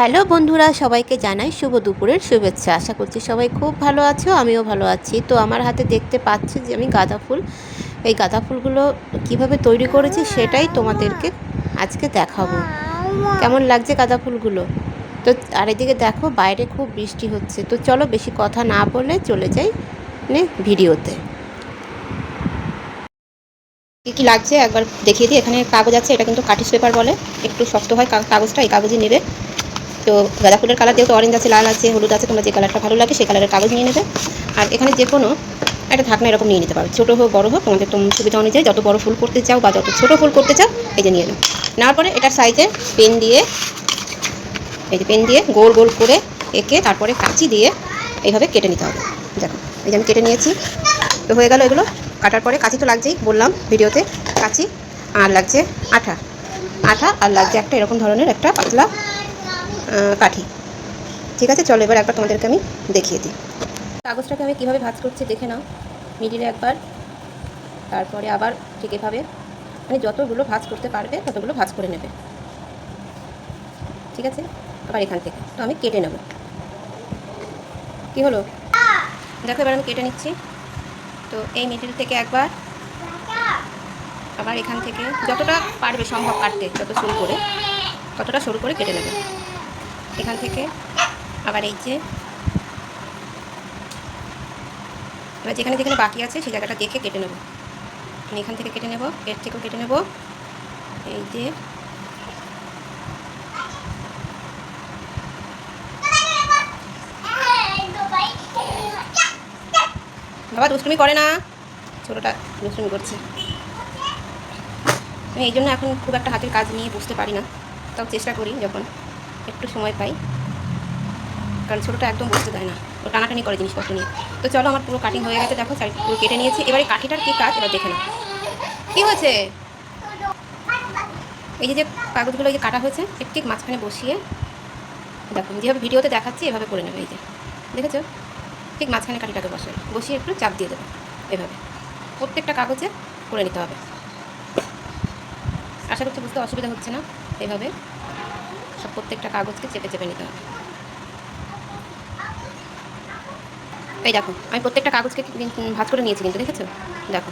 Hello বন্ধুরা, সবাইকে জানাই শুভ দুপুরের শুভেচ্ছা। আশা করছি সবাই খুব ভালো আছো, আমিও ভালো আছি। তো আমার হাতে দেখতে পাচ্ছি যে আমি গাঁদা ফুল। এই গাঁদা ফুলগুলো কীভাবে তৈরি করেছি সেটাই তোমাদেরকে আজকে দেখাবো। কেমন লাগছে গাঁদা ফুলগুলো? তো আর এদিকে দেখো, বাইরে খুব বৃষ্টি হচ্ছে। তো চলো বেশি কথা না বলে চলে যাই নে ভিডিওতে। কী কী লাগছে একবার দেখিয়ে দিই। এখানে কাগজ আছে, এটা কিন্তু কাটিস পেপার বলে। একটু শক্ত হয় কাগজটা এই কাগজে নেবে। তো গাঁদা ফুলের কালার যেহেতু অরেঞ্জ আছে, লাল আছে, হলুদ আছে, তোমরা যে কালারটা ভালো লাগে সেই কালারের কাগজ নিয়ে নেবে। আর এখানে যে কোনো একটা ঢাকনা এরকম নিয়ে নিতে পারো। ছোটো হোক, বড় হোক, তোমাদের তোম সুবিধা অনুযায়ী যত বড় ফুল করতে চাও বা যত ছোটো ফুল করতে চাও, এই যে নিয়ে নাও। নেওয়ার পরে এটার সাইজে পেন দিয়ে, এই যে পেন দিয়ে গোল গোল করে এঁকে তারপরে কাঁচি দিয়ে এইভাবে কেটে নিতে হবে। দেখো, এই যে আমি কেটে নিয়েছি। তো হয়ে গেল এগুলো। কাটার পরে কাঁচি তো লাগছেই, বললাম ভিডিওতে, কাঁচি আর লাগছে আঠা। আঠা আর লাগছে একটা এরকম ধরনের একটা পাতলা কাঠি। ঠিক আছে, চলো এবার একবার তোমাদেরকে আমি দেখিয়ে দিই। কাগজটাকে আমি কীভাবে ভাজ করছি দেখে নাও। মিডিলে একবার, তারপরে আবার ঠিক এভাবে। মানে যতগুলো ভাজ করতে পারবে, ততগুলো ভাজ করে নেবে। ঠিক আছে? আবার এখান থেকে। তো আমি কেটে নেব। কি হলো? দেখো, এবার আমি কেটে নিচ্ছি। তো এই মিডিল থেকে একবার, আবার এখান থেকে যতটা পারবে সম্ভব কাটতে, যত শুরু করে, ততটা শুরু করে কেটে নেবে। এখান থেকে। আবার এই যে। এবার যেখানে যেখানে বাকি আছে, সেই জায়গাটা দেখে কেটে নেব। আমি এখান থেকে কেটে নেব, এর থেকেও কেটে নেব। এই যে। বাবা, দুষ্টুমি করে না। ছোটোটা দুষ্টুমি করছে। আমি এই জন্য এখন খুব একটা হাতের কাজ নিয়ে বুঝতে পারি না। তাও চেষ্টা করি যখন। একটু সময় পাই। কারণ ছোটোটা একদম বসতে দেয় না। ও টানাটানি করে জিনিসপত্র নিয়ে। তো চলো আমার পুরো কাটিং হয়ে গেছে। দেখো সাইড পুরো কেটে নিয়েছি। এবারে কাঠিটার কী কাজ? এবার দেখে নাও। কী হয়েছে? এই যে কাগজগুলো এই যে কাটা হয়েছে, এর ঠিক মাঝখানে বসিয়ে দেখো যেভাবে ভিডিওতে দেখাচ্ছি, এভাবে করে নেবে। এই যে, দেখেছ? ঠিক মাঝখানে কাঠিটাকে বসে বসিয়ে একটু চাপ দিয়ে দেবে, এভাবে। প্রত্যেকটা কাগজে করে নিতে হবে। আশা করছি বুঝতে অসুবিধা হচ্ছে না। এভাবে। সব প্রত্যেকটা কাগজকে চেপে চেপে নিতে হবে। এই দেখো, আমি প্রত্যেকটা কাগজকে ভাঁজ করে নিয়েছি কিন্তু, দেখেছ? দেখো,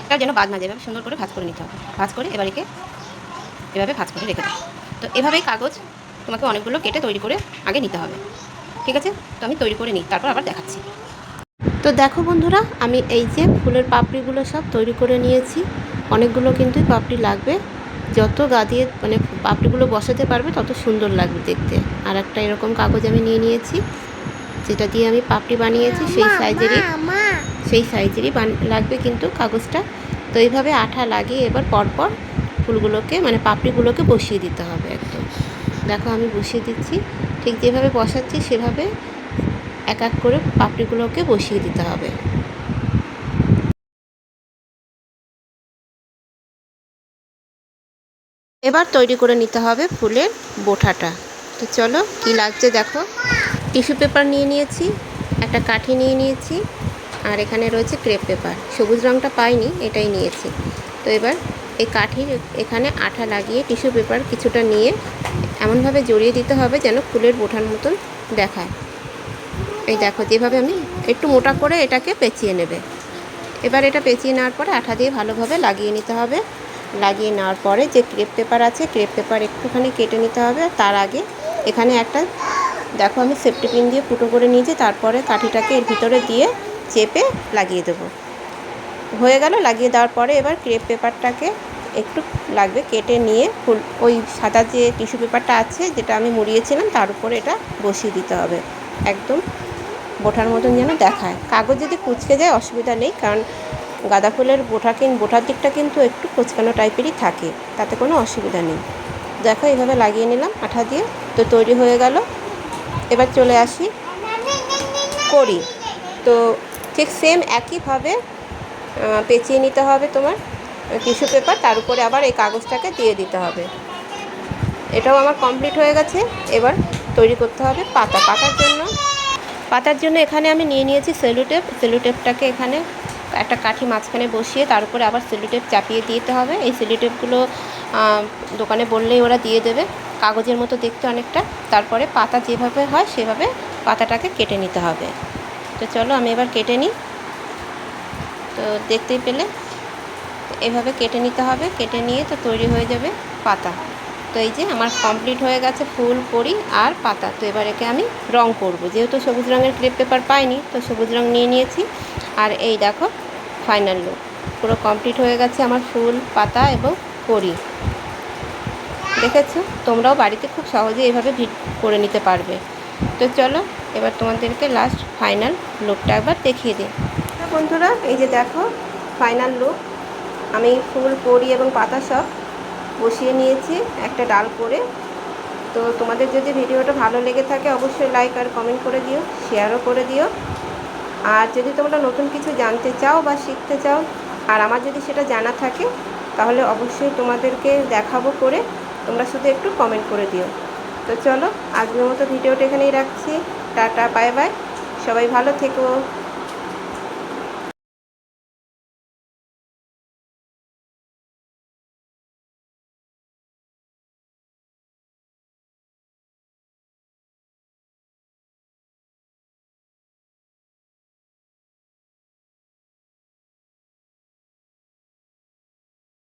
একটা যেন বাদ না যায় সুন্দর করে ভাঁজ করে নিতে হবে। ভাঁজ করে এবার একে এভাবে ভাঁজ করে রেখে দাও। তো এভাবেই কাগজ তোমাকে অনেকগুলো কেটে তৈরি করে আগে নিতে হবে। ঠিক আছে? তো আমি তৈরি করে নিই, তারপর আবার দেখাচ্ছি। তো দেখো বন্ধুরা, আমি এই যে ফুলের পাপড়িগুলো সব তৈরি করে নিয়েছি। অনেকগুলো কিন্তু পাপড়ি লাগবে। যত গা দিয়ে মানে পাপড়িগুলো বসাতে পারবে তত সুন্দর লাগবে দেখতে। আর একটা এরকম কাগজ আমি নিয়ে নিয়েছি যেটা দিয়ে আমি পাপড়ি বানিয়েছি সেই সাইজেরই সেই সাইজেরই বান- লাগবে কিন্তু কাগজটা। তো এইভাবে আঠা লাগিয়ে এবার পরপর ফুলগুলোকে মানে পাপড়িগুলোকে বসিয়ে দিতে হবে একদম। দেখো আমি বসিয়ে দিচ্ছি। ঠিক যেভাবে বসাচ্ছি সেভাবে এক এক করে পাপড়িগুলোকে বসিয়ে দিতে হবে। এবার তৈরি করে নিতে হবে ফুলের বোঠাটা। তো চলো, কি লাগছে দেখো। টিস্যু পেপার নিয়ে নিয়েছি, একটা কাঠি নিয়ে নিয়েছি, আর এখানে রয়েছে ক্রেপ পেপার। সবুজ রঙটা পাইনি, এটাই নিয়েছি। তো এবার এই কাঠির এখানে আঠা লাগিয়ে টিস্যু পেপার কিছুটা নিয়ে এমনভাবে জড়িয়ে দিতে হবে যেন ফুলের বোঠার মতন দেখায়। এই দেখো, যেভাবে আমি একটু মোটা করে এটাকে পেঁচিয়ে নেবে। এবার এটা পেঁচিয়ে নেওয়ার পরে আঠা দিয়ে ভালোভাবে লাগিয়ে নিতে হবে। লাগিয়ে নেওয়ার পরে যে ক্রেপ পেপার আছে, ক্রেপ পেপার একটুখানি কেটে নিতে হবে। তার আগে এখানে একটা, দেখো আমি সেফটি পিন দিয়ে ফুটো করে নিয়েছি, তারপরে কাঠিটাকে এর ভিতরে দিয়ে চেপে লাগিয়ে দেবো। হয়ে গেল, লাগিয়ে দেওয়ার পরে এবার ক্রেপ পেপারটাকে একটু লাগবে, কেটে নিয়ে ফুল, ওই সাদা যে টিস্যু পেপারটা আছে, যেটা আমি মুড়িয়েছিলাম, তার উপরে এটা বসিয়ে দিতে হবে। একদম বোঠার মতন যেন দেখায়। কাগজ যদি কুচকে যায়, অসুবিধা নেই, কারণ গাঁদা ফুলের বোঠা কিন বোঠার দিকটা কিন্তু একটু কোচকানো টাইপেরই থাকে, তাতে কোনো অসুবিধা নেই। দেখো, এইভাবে লাগিয়ে নিলাম আঠা দিয়ে, তো তৈরি হয়ে গেল। এবার চলে আসি করি তো ঠিক সেম একইভাবে পেঁচিয়ে নিতে হবে তোমার টিস্যু পেপার তার উপরে আবার এই কাগজটাকে দিয়ে দিতে হবে। এটাও আমার কমপ্লিট হয়ে গেছে, এবার তৈরি করতে হবে পাতা। পাতার জন্য পাতার জন্য এখানে আমি নিয়ে নিয়েছি সেলুটেপ, সেলুটেপটাকে এখানে একটা কাঠি মাঝখানে বসিয়ে তার উপরে আবার সেলুটেপ চাপিয়ে দিতে হবে। এই সেলুটেপগুলো দোকানে বললেই ওরা দিয়ে দেবে। কাগজের মতো দেখতে অনেকটা। তারপরে পাতা যেভাবে হয় সেভাবে পাতাটাকে কেটে নিতে হবে। তো চলো আমি এবার কেটে নিই। তো দেখতেই পেলে, এভাবে কেটে নিতে হবে। কেটে নিয়ে তো তৈরি হয়ে যাবে পাতা। তো এই যে আমার কমপ্লিট হয়ে গেছে ফুল কড়ি আর পাতা। তো এবার একে আমি রং করব। যেহেতু সবুজ রঙের ক্রেপ পেপার পাইনি, তো সবুজ রং নিয়ে নিয়েছি। আর এই দেখো ফাইনাল লুক পুরো কমপ্লিট হয়ে গেছে আমার ফুল, পাতা এবং কড়ি দেখেছ? তোমরাও বাড়িতে খুব সহজে এভাবে ভিট করে নিতে পারবে। তো চলো, এবার তোমাদেরকে লাস্ট ফাইনাল লুকটা একবার দেখিয়ে দিই। বন্ধুরা, এই যে দেখো ফাইনাল লুক আমি ফুল কড়ি এবং পাতা সব বসিয়ে নিয়েছি, একটা ডাল করে। তো তোমাদের যদি ভিডিওটা ভালো লেগে থাকে, অবশ্যই লাইক আর কমেন্ট করে দিও শেয়ারও করে দিও। আর যদি তোমরা নতুন কিছু জানতে চাও বা শিখতে চাও, আর আমার যদি সেটা জানা থাকে, তাহলে অবশ্যই তোমাদেরকে দেখাবো করে তোমরা শুধু একটু কমেন্ট করে দিও। তো চলো, আজকের মতো ভিডিওটা এখানেই রাখছি। টাটা বাই বাই সবাই ভালো থেকো।